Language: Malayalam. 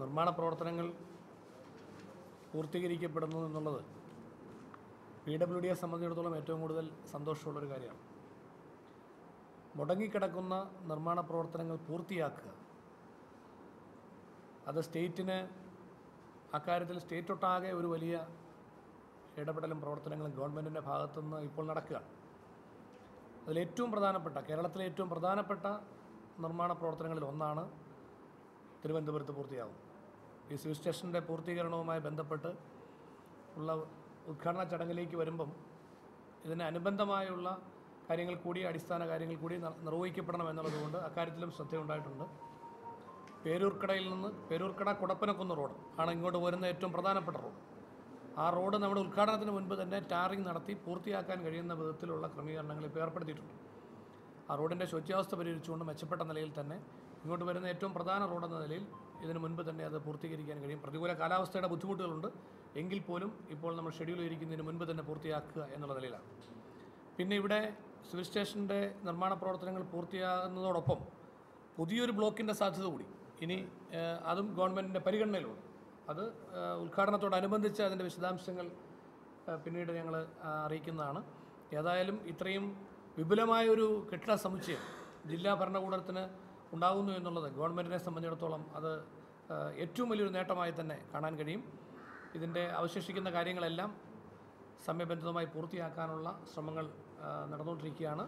നിർമ്മാണ പ്രവർത്തനങ്ങൾ പൂർത്തീകരിക്കപ്പെടുന്നു എന്നുള്ളത് പി ഡബ്ല്യു ഡിയെ സംബന്ധിച്ചിടത്തോളം ഏറ്റവും കൂടുതൽ സന്തോഷമുള്ളൊരു കാര്യമാണ്. മുടങ്ങിക്കിടക്കുന്ന നിർമ്മാണ പ്രവർത്തനങ്ങൾ പൂർത്തിയാക്കുക. അത് സ്റ്റേറ്റിന് അക്കാര്യത്തിൽ സ്റ്റേറ്റ് ഒട്ടാകെ ഒരു വലിയ ഇടപെടലും പ്രവർത്തനങ്ങളും ഗവൺമെന്റിന്റെ ഭാഗത്തുനിന്ന് ഇപ്പോൾ നടക്കുക അതിലേറ്റവും പ്രധാനപ്പെട്ട കേരളത്തിലെ ഏറ്റവും പ്രധാനപ്പെട്ട നിർമ്മാണ പ്രവർത്തനങ്ങളിൽ ഒന്നാണ് തിരുവനന്തപുരത്ത് പൂർത്തിയാകും ഈ സിവിൽ സ്റ്റേഷന്റെ പൂർത്തീകരണവുമായി ബന്ധപ്പെട്ട് ഉള്ള ഉദ്ഘാടന ചടങ്ങിലേക്ക് വരുമ്പം ഇതിന് അനുബന്ധമായുള്ള കാര്യങ്ങൾ കൂടി അടിസ്ഥാന കാര്യങ്ങൾ കൂടി നിർവഹിക്കപ്പെടണം എന്നുള്ളതുകൊണ്ട് അക്കാര്യത്തിലും ശ്രദ്ധയുണ്ടായിട്ടുണ്ട്. പേരൂർക്കടയിൽ നിന്ന് പേരൂർക്കട കുടപ്പനക്കുന്ന് റോഡ് ആണ് ഇങ്ങോട്ട് വരുന്ന ഏറ്റവും പ്രധാനപ്പെട്ട റോഡ്. ആ റോഡ് നമ്മുടെ ഉദ്ഘാടനത്തിന് മുൻപ് തന്നെ ടാറിംഗ് നടത്തി പൂർത്തിയാക്കാൻ കഴിയുന്ന വിധത്തിലുള്ള ക്രമീകരണങ്ങൾ ഇപ്പോൾ ഏർപ്പെടുത്തിയിട്ടുണ്ട്. ആ റോഡിന്റെ ശുചിയാവസ്ഥ പരിഹരിച്ചുകൊണ്ട് മെച്ചപ്പെട്ട നിലയിൽ തന്നെ ഇങ്ങോട്ട് വരുന്ന ഏറ്റവും പ്രധാന റോഡെന്ന നിലയിൽ ഇതിനു മുൻപ് തന്നെ അത് പൂർത്തീകരിക്കാൻ കഴിയും. പ്രതികൂല കാലാവസ്ഥയുടെ ബുദ്ധിമുട്ടുകളുണ്ട്. എങ്കിൽ പോലും ഇപ്പോൾ നമ്മൾ ഷെഡ്യൂൾ ചെയ്തിരിക്കുന്നതിന് മുൻപ് തന്നെ പൂർത്തിയാക്കുക എന്നുള്ള നിലയിലാണ്. പിന്നെ ഇവിടെ സിവിൽ സ്റ്റേഷന്റെ നിർമ്മാണ പ്രവർത്തനങ്ങൾ പൂർത്തിയാകുന്നതോടൊപ്പം പുതിയൊരു ബ്ലോക്കിന്റെ സാധ്യത കൂടി. ഇനി അതും ഗവൺമെന്റിന്റെ പരിഗണനയിലുണ്ട്. അത് ഉദ്ഘാടനത്തോടനുബന്ധിച്ച് അതിന്റെ വിശദാംശങ്ങൾ പിന്നീട് ഞങ്ങൾ അറിയിക്കുന്നതാണ്. ഏതായാലും ഇത്രയും വിപുലമായൊരു കെട്ടിട സമുച്ചയം ജില്ലാ ഭരണകൂടത്തിന് ഉണ്ടാകുന്നു എന്നുള്ളത് ഗവൺമെന്റിനെ സംബന്ധിച്ചിടത്തോളം അത് ഏറ്റവും വലിയൊരു നേട്ടമായി തന്നെ കാണാൻ കഴിയും. ഇതിന്റെ അവശേഷിക്കുന്ന കാര്യങ്ങളെല്ലാം സമയബന്ധിതമായി പൂർത്തിയാക്കാനുള്ള ശ്രമങ്ങൾ നടന്നുകൊണ്ടിരിക്കുകയാണ്.